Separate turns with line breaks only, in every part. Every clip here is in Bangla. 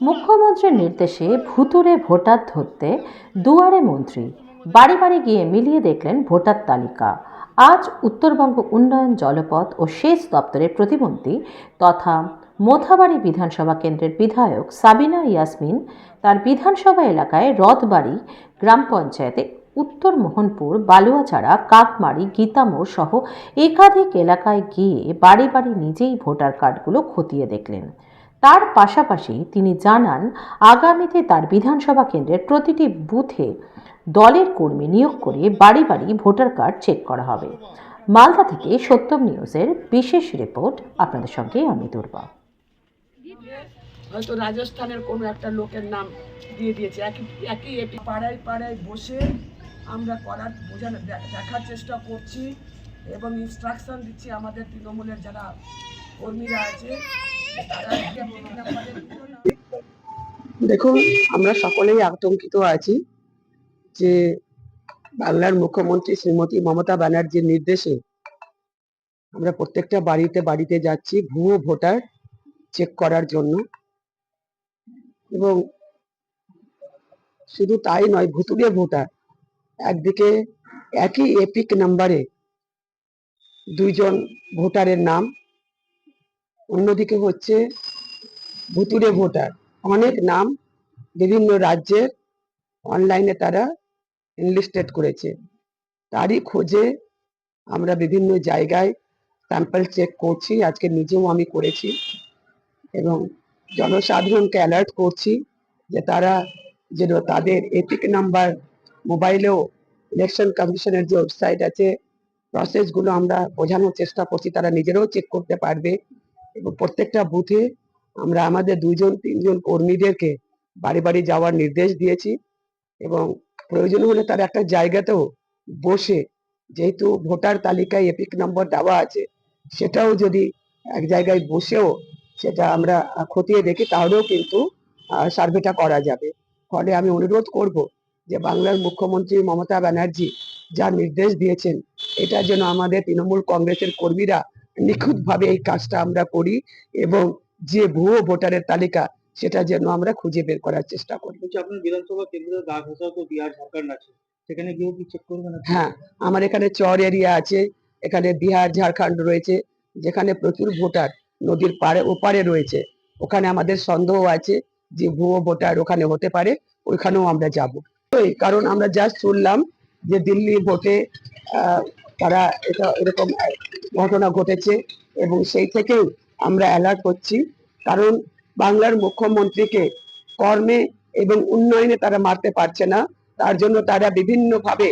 মুখ্যমন্ত্রীর নির্দেশে ভুতুরে ভোটার ধরতে দুয়ারে মন্ত্রী। বাড়ি বাড়ি গিয়ে মিলিয়ে দেখলেন ভোটার তালিকা। আজ উত্তরবঙ্গ উন্নয়ন জলপথ ও সেচ দপ্তরের প্রতিমন্ত্রী তথা মোথাবাড়ি বিধানসভা কেন্দ্রের বিধায়ক সাবিনা ইয়াসমিন তার বিধানসভা এলাকায় রথবাড়ি গ্রাম পঞ্চায়েতে উত্তর মোহনপুর, বালুয়াছাড়া কাকমারি গীতামোড় সহ একাধিক এলাকায় গিয়ে বাড়ি বাড়ি নিজেই ভোটার কার্ডগুলো খতিয়ে দেখলেন। তার পাশাপাশি তিনি জানান, আগামীতে তার বিধানসভা কেন্দ্রের প্রতিটি বুথে দলের কর্মী নিয়োগ করে বাড়ি বাড়ি ভোটার কার্ড চেক করা হবে। মালদা থেকে সত্যম নিউজের বিশেষ রিপোর্ট আপনাদের সঙ্গে আমি দুর্বা
হয়তো রাজস্থানের কোনো একটা লোকের নাম দিয়ে দিয়েছে। একই একই এটি পাড়ায় পাড়ায় বসে আমরা করার বোঝানো দেখার চেষ্টা করছি এবং ইনস্ট্রাকশন দিচ্ছি আমাদের তৃণমূলের যারা কর্মীরা আছে। দেখুন, আমরা সকলেই আতঙ্কিত আছি যে বাংলার মুখ্যমন্ত্রী শ্রীমতী মমতা ব্যানার্জির নির্দেশে আমরা প্রত্যেকটা বাড়িতে বাড়িতে যাচ্ছি ভুয়ো ভোটার চেক করার জন্য। এবং শুধু তাই নয়, ভুতুড়ে ভোটার, একদিকে একই এপিক নাম্বারে দুইজন ভোটারের নাম অন্যদিকে হচ্ছে ভুতুড়ে ভোটার। অনেক নাম বিভিন্ন রাজ্যের অনলাইনে তারা এনলিস্টেড করেছে। তারই খোঁজে আমরা বিভিন্ন জায়গায় স্যাম্পল চেক করছি, আজকে নিজেও আমি করেছি এবং জনসাধারণকে অ্যালার্ট করছি যে তারা যেন তাদের এপিক নাম্বার মোবাইলেও ইলেকশন কমিশনের যে ওয়েবসাইট আছে প্রসেসগুলো আমরা বোঝানোর চেষ্টা করছি, তারা নিজেরাও চেক করতে পারবে। এবং প্রত্যেকটা বুথে আমরা আমাদের দুইজন, তিনজন কর্মীদেরকে বাড়ি বাড়ি যাওয়ার নির্দেশ দিয়েছি এবং প্রয়োজন হলে তার একটা জায়গাতেও বসে যেহেতু ভোটার তালিকায় এপিক নম্বর দেওয়া আছে, সেটাও যদি এক জায়গায় বসেও সেটা আমরা খতিয়ে দেখি তাহলেও কিন্তু সার্ভেটা করা যাবে। ফলে আমি অনুরোধ করব যে বাংলার মুখ্যমন্ত্রী মমতা ব্যানার্জি যা নির্দেশ দিয়েছেন, এটা যেন আমাদের তৃণমূল কংগ্রেসের কর্মীরা নিখুঁতভাবে এই কাজটা আমরা করি এবং যে ভুয়ো ভোটারের তালিকা সেটা যেন আমরা খুঁজে বের করার চেষ্টা করি।
আপনার বিধানসভা তো বিহার আছে সেখানে গিয়েও কি চেক করবেন
হ্যাঁ আমার এখানে চর এরিয়া আছে এখানে বিহার ঝাড়খণ্ড রয়েছে যেখানে প্রচুর ভোটার নদীর পাড়ে ওপারে রয়েছে। ওখানে আমাদের সন্দেহ আছে যে ভুয়ো ভোটার ওখানে হতে পারে ওইখানেও আমরা যাব। কারণ আমরা জাস্ট শুনলাম যে দিল্লি ভোটে আহ, তারা এটা এরকম ঘটনা ঘটেছে এবং সেই থেকেই আমরা অ্যালার্ট করছি। কারণ বাংলার মুখ্যমন্ত্রীকে কর্মে এবং উন্নয়নে তারা মারতে পারছে না। তার জন্য তারা বিভিন্ন ভাবে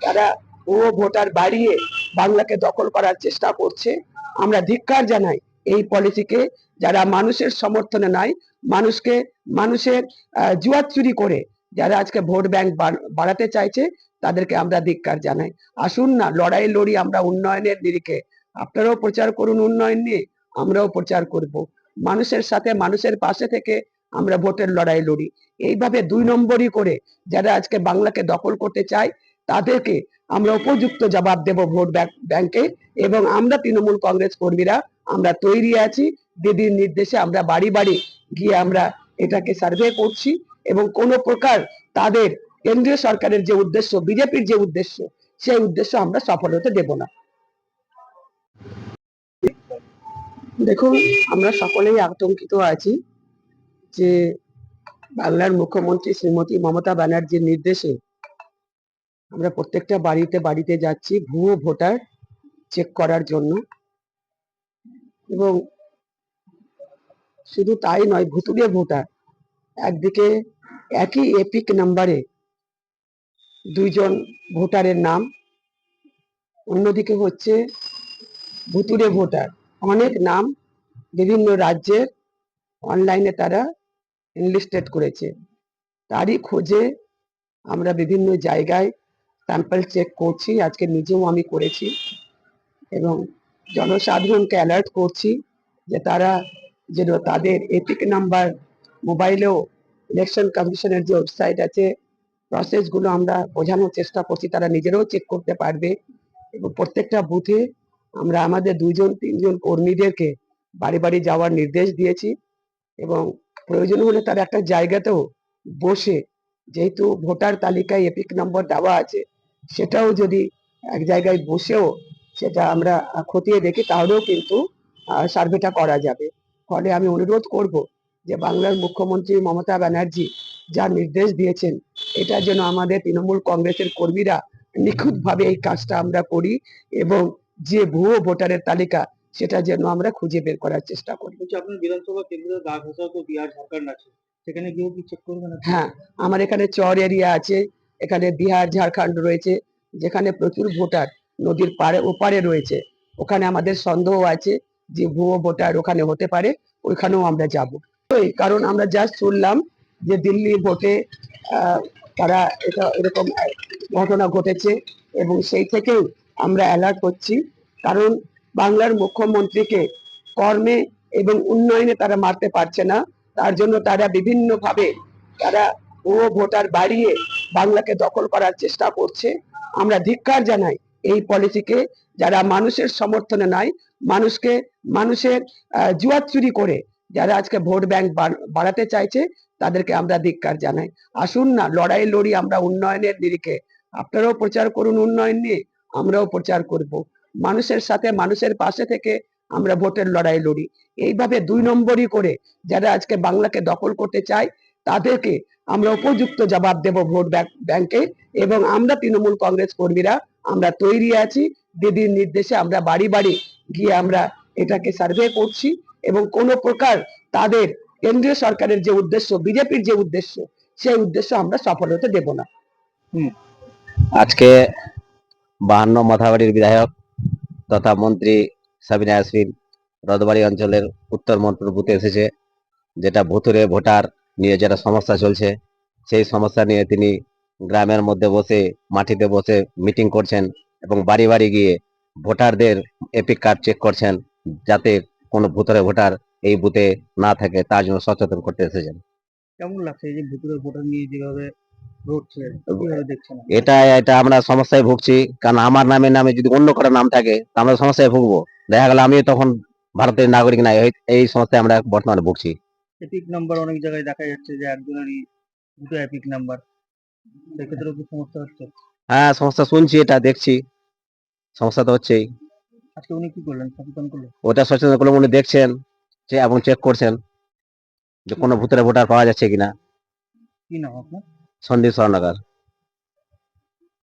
তারা ও ভোটার বাড়িয়ে বাংলাকে দখল করার চেষ্টা করছে। আমরা ধিক্কার জানাই এই পলিসিকে। যারা মানুষের সমর্থনে নাই মানুষকে মানুষের আহ, চুরি করে যারা আজকে ভোট ব্যাংক বাড়াতে চাইছে তাদেরকে আমরা ধিক্কার জানাই। আসুন না, লড়াই লড়ি আমরা উন্নয়নের নিরিখে আপনারাও প্রচার করুন উন্নয়ন নিয়ে, আমরাও প্রচার করব। মানুষের সাথে, মানুষের পাশে থেকে আমরা ভোটের লড়াই লড়ি। এইভাবে দুই নম্বরই করে যারা আজকে বাংলাকে দখল করতে চায়, তাদেরকে আমরা উপযুক্ত জবাব দেব ভোট ব্যাংকে এবং আমরা তৃণমূল কংগ্রেস কর্মীরা আমরা তৈরি আছি। দিদির নির্দেশে আমরা বাড়ি বাড়ি গিয়ে আমরা এটাকে সার্ভে করছি এবং কোনো প্রকার তাদের কেন্দ্রীয় সরকারের যে উদ্দেশ্য, বিজেপির যে উদ্দেশ্য, সেই উদ্দেশ্য আমরা সফল হতে দেব না। দেখুন, আমরা সকলেই আতঙ্কিত আছি যে বাংলার মুখ্যমন্ত্রী শ্রীমতী মমতা ব্যানার্জির নির্দেশে আমরা প্রত্যেকটা বাড়িতে বাড়িতে যাচ্ছি ভুয়ো ভোটার চেক করার জন্য। এবং শুধু তাই নয়, ভুতুড়ে ভোটার, একদিকে একই এপিক নাম্বারে দুইজন ভোটারের নাম। অন্যদিকে হচ্ছে ভুতুড়ে ভোটার। অনেক নাম বিভিন্ন রাজ্যের অনলাইনে তারা এনলিস্টেড করেছে। তারই খোঁজে আমরা বিভিন্ন জায়গায় স্যাম্পল চেক করছি। আজকে নিজেও আমি করেছি এবং জনসাধারণকে অ্যালার্ট করছি যে তারা যেন তাদের এপিক নাম্বার মোবাইলেও ইলেকশন কমিশনের যে ওয়েবসাইট আছে প্রসেসগুলো আমরা বোঝানোর চেষ্টা করছি, তারা নিজেরাও চেক করতে পারবে। এবং প্রত্যেকটা বুথে আমরা আমাদের দুইজন, তিনজন কর্মীদেরকে বাড়ি বাড়ি যাওয়ার নির্দেশ দিয়েছি। এবং প্রয়োজন হলে তার একটা জায়গাতেও বসে, যেহেতু ভোটার তালিকায় এপিক নম্বর দেওয়া আছে, সেটাও যদি এক জায়গায় বসেও সেটা আমরা খতিয়ে দেখি, তাহলেও কিন্তু সার্ভেটা করা যাবে। ফলে আমি অনুরোধ করব যে বাংলার মুখ্যমন্ত্রী মমতা ব্যানার্জি যা নির্দেশ দিয়েছেন এটা যেন আমাদের তৃণমূল কংগ্রেসের কর্মীরা নিখুঁতভাবে এই কাজটা আমরা করি এবং যে ভুয়ো ভোটারের তালিকা সেটা যেন আমরা খুঁজে বের করার চেষ্টা করি।
আপনার বিধানসভা কেন্দ্রে তো বিহার ঝাড়খণ্ড আছে। সেখানে গিয়েও কি চেক করবেন?
হ্যাঁ আমার এখানে চর এরিয়া আছে এখানে বিহার ঝাড়খণ্ড রয়েছে যেখানে প্রচুর ভোটার নদীর পাড়ে ওপারে রয়েছে। ওখানে আমাদের সন্দেহ আছে যে ভুয়ো ভোটার ওখানে হতে পারে ওইখানেও আমরা যাব। কারণ আমরা জাস্ট শুনলাম যে দিল্লি ভোটে আহ, তারা এটা এরকম ঘটনা ঘটেছে এবং সেই থেকেই আমরা অ্যালার্ট হচ্ছি কারণ বাংলার মুখ্যমন্ত্রীকে কর্মে এবং উন্নয়নে তারা মারতে পারছে না। তার জন্য তারা বিভিন্ন ভাবে তারা ভুয়ো ভোটার বাড়িয়ে বাংলাকে দখল করার চেষ্টা করছে। আমরা ধিক্কার জানাই এই পলিসিকে। যারা মানুষের সমর্থনে নাই মানুষকে মানুষের আহ, জুয়ার চুরি করে যারা আজকে ভোট ব্যাংক বাড়াতে চাইছে তাদেরকে আমরা ধিক্কার জানাই। আসুন না, লড়াই লড়ি আমরা উন্নয়নের নিরিখে আপনারাও প্রচার করুন উন্নয়ন নিয়ে, আমরাও প্রচার করব। মানুষের সাথে, মানুষের পাশে থেকে আমরা ভোটের লড়াই লড়ি। এইভাবে দুই নম্বরই করে যারা আজকে বাংলাকে দখল করতে চায়, তাদেরকে আমরা উপযুক্ত জবাব দেব ভোট ব্যাংক- ব্যাংকে এবং আমরা তৃণমূল কংগ্রেস কর্মীরা আমরা তৈরি আছি। দিদির নির্দেশে আমরা বাড়ি বাড়ি গিয়ে আমরা এটাকে সার্ভে করছি এবং কোনো প্রকার তাদের কেন্দ্রীয় সরকারের যে উদ্দেশ্য বিজেপির যে উদ্দেশ্য সেই উদ্দেশ্য আমরা সফল হতে দেব না।
আজকে বাহান্ন মাথাবাড়ির বিধায়ক তথা মন্ত্রী সাবিনা ইয়াসমিন রদবাড়ি অঞ্চলের উত্তর মন্ত্র বুথে এসেছে যেটা ভুতুরে ভোটার নিয়ে যেটা সমস্যা চলছে সেই সমস্যা নিয়ে তিনি গ্রামের মধ্যে বসে মাটিতে বসে মিটিং করছেন এবং বাড়ি বাড়ি গিয়ে ভোটারদের এপিক কার্ড চেক করছেন যাতে কোনো ভুতুরে ভোটার এই বুথে না থাকে তার জন্য সচেতন করতে এসেছেন।
কেমন লাগছে এই যে ভুতুরে ভোটার নিয়ে যেভাবে?
এটা এটা আমরা সমস্যায় ভুগছি কারণ আমার নামে নামে যদি অন্য কারও নাম থাকে আমরা সমস্যায় ভুগবো। দেখা গেল আমিও তখন ভারতের নাগরিক নাই এই- সমস্যায় আমরা বর্তমানে ভুগছি।
এপিক নাম্বার অনেক জায়গায় দেখা যাচ্ছে যে একজনেরই দুটো এপিক নাম্বার। সেক্ষেত্রেও কি সমস্যা হচ্ছে?
হ্যাঁ সমস্যা শুনছি এটা দেখছি। সমস্যা তো হচ্ছেই।
আজকে উনি কি করলেন? সচেতন করলেন?
ওটা সচেতন করলে উনি দেখছেন। এবং চেক করছেন যে কোনো ভূতের ভোটার পাওয়া যাচ্ছে কিনা?
কি নাম আপনার?
সন্দীপ স্বর্ণকার।